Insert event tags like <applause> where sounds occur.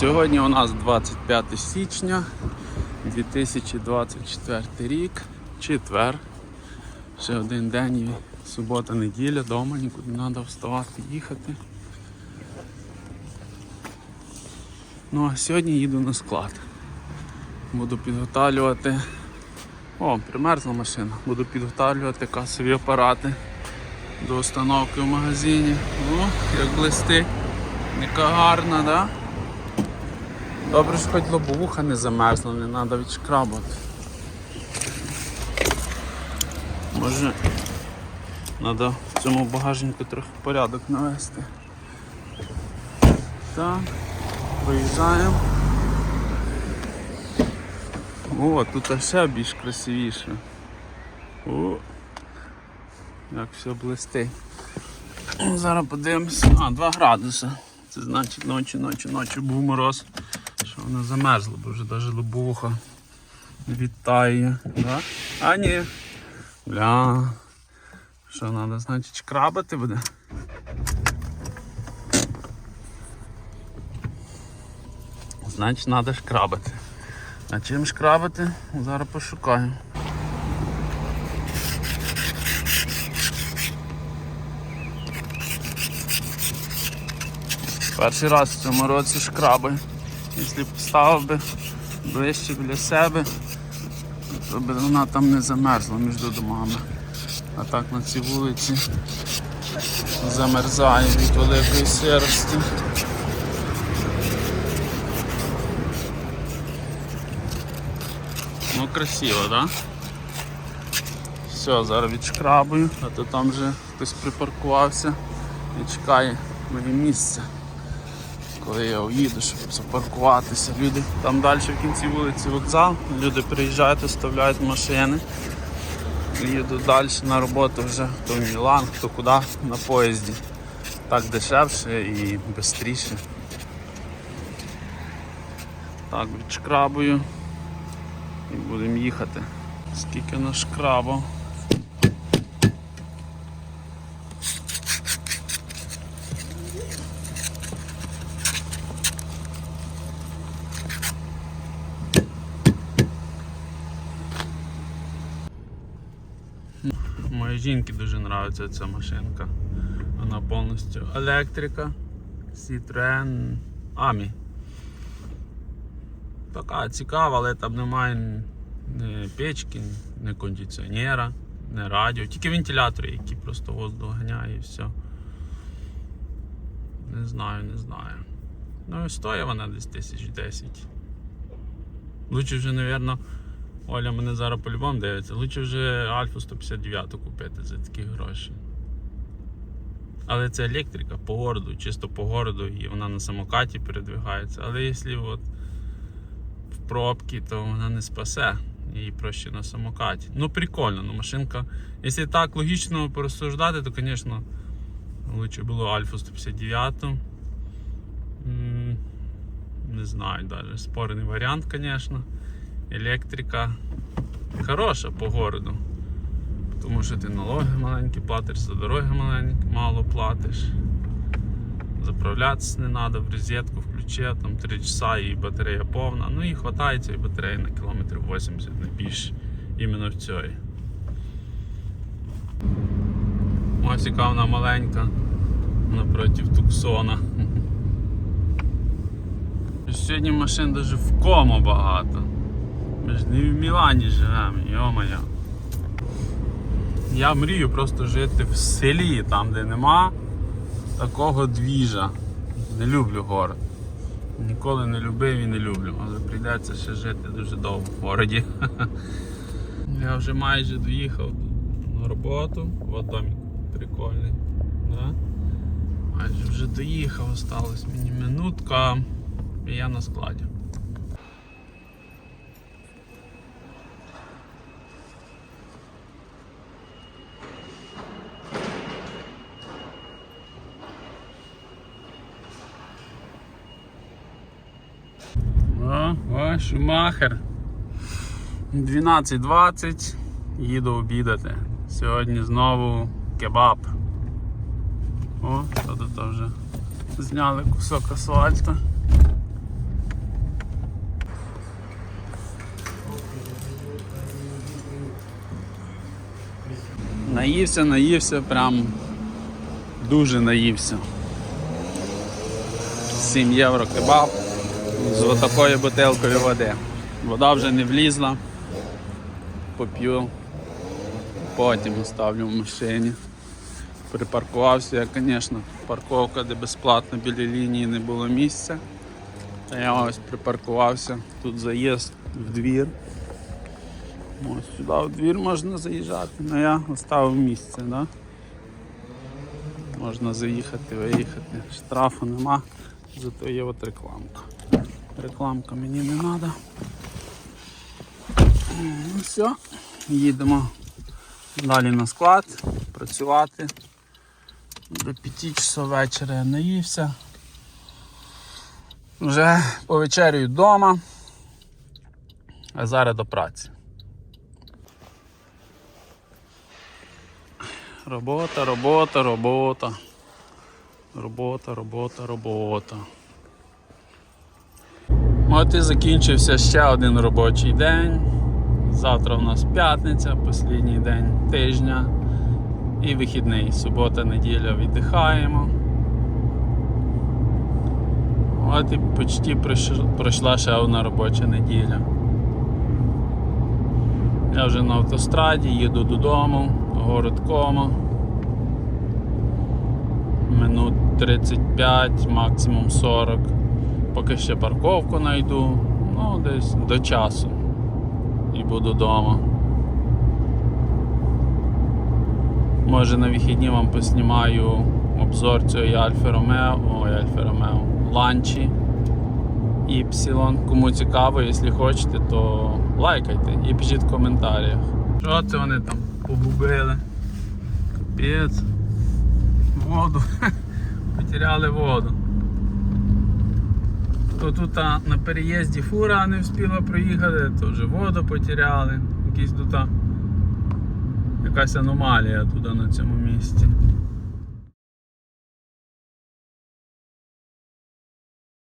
Сьогодні у нас 25 січня 2024 рік, четвер. Ще один день і субота, неділя, вдома, нікуди не треба вставати, їхати. Ну а сьогодні їду на склад. Буду підготовлювати. О, примерзла машина. Буду підготовлювати касові апарати до установки в магазині. О, як блистить. Яка гарна, да? Добре, що хоч лобовуха не замерзла, не треба відшкрабати. Може треба в цьому багажнику трохи порядок навести. Так, проїжджаємо. О, тут ще більш красивіше. О, як все блистить. Зараз подивимося. А, 2 градуси. Це значить ночі, ночі, ночі був мороз. Що воно замерзло, бо вже навіть лобовуха відтає. Да? А ні. Бля. Що треба, значить, шкрабати буде? Значить, треба шкрабати. А чим шкрабати? Зараз пошукаємо. Перший раз в цьому році шкраби. Якщо поставив ближче біля себе, то б вона там не замерзла між домами. А так на цій вулиці замерзає від великої сирості. Ну красиво, так? Да? Все, зараз відшкрабую, а то там вже хтось припаркувався і чекає моє місце. Коли я уїду, щоб запаркуватися, люди там далі в кінці вулиці вокзал, люди приїжджають, оставляють машини. Їду далі на роботу вже хто в Мілан, хто куди на поїзді. Так дешевше і швидше. Так, відшкрабую і будемо їхати. Скільки нашкрабав. Моїй жінці дуже подобається ця машинка. Вона повністю електрика. Citroen Ami. Така цікава, але там немає ні печки, ні кондиціонера, ні радіо, тільки вентилятори, які просто воздух ганяє і все. Не знаю, не знаю. Ну і стоїть вона десь тисяч 10. Лучше вже, мабуть, Оля мене зараз по-любому дивиться. Лучше вже Альфу 159 купити за такі гроші. Але це електрика по городу, чисто по городу, і вона на самокаті передвигається. Але якщо от в пробки, то вона не спасе. Її проще на самокаті. Ну прикольно, ну машинка. Якщо так логічно порозсуждати, то звісно лучше було Альфу 159. Не знаю, навіть спорний варіант, звісно. Електрика хороша по городу. Тому що ти налоги маленькі платиш, за дороги маленькі, мало платиш. Заправлятися не треба, в розетку включив, там 3 часа і батарея повна. Ну і вистачає цієї батареї на кілометрів 80 не більше іменно в цій. Ось яка вона маленька напротив Туксона. <laughs> Сьогодні машин навіть в кому багато. Ми ж не в Мілані живемо, йо-моє. Я мрію просто жити в селі, там де нема такого двіжа. Не люблю город. Ніколи не любив і не люблю, але прийдеться ще жити дуже довго в городі. <laughs> Я вже майже доїхав на роботу, от домик прикольний. Да? Майже вже доїхав, осталась мені минутка і я на складі. О, Шумахер. 12.20. Їду обідати. Сьогодні знову кебаб. О, тут вже зняли кусок асфальту. Наївся, наївся, прям дуже наївся. 7 євро кебаб з отакою бутилкою води. Вода вже не влізла. Поп'ю, потім оставлю в машині. Припаркувався я, звісно, парковка, де безплатно біля лінії не було місця. Та я ось припаркувався, тут заїзд в двір. Ось сюди в двір можна заїжджати, але я оставив місце, да? можна заїхати, виїхати. Штрафу нема, зато є от рекламка. Рекламка мені не треба. Ну все, їдемо далі на склад, працювати. До 5 часов вечора я наївся. Вже повечерюю вдома, а зараз до праці. Робота, робота, робота. Робота, робота, робота. От і закінчився ще один робочий день. Завтра у нас п'ятниця, останній день тижня. І вихідний. Субота, неділя віддихаємо. От і почти пройшла ще одна робоча неділя. Я вже на автостраді, їду додому, город Кома. Минут 35, максимум 40. Поки ще парковку знайду, ну десь до часу. І буду вдома. Може на вихідні вам поснімаю обзор цієї Альфа Ромео, ой, Альфа Ромео, Ланчі Y. Кому цікаво, якщо хочете, то лайкайте і пишіть в коментарях. Що це вони там погубили? Капець. Воду. <laughs> Потеряли воду. То тут а, на переїзді фура не встигла проїхати, то вже воду потеряли. Якісь тут а, якась аномалія туди на цьому місці.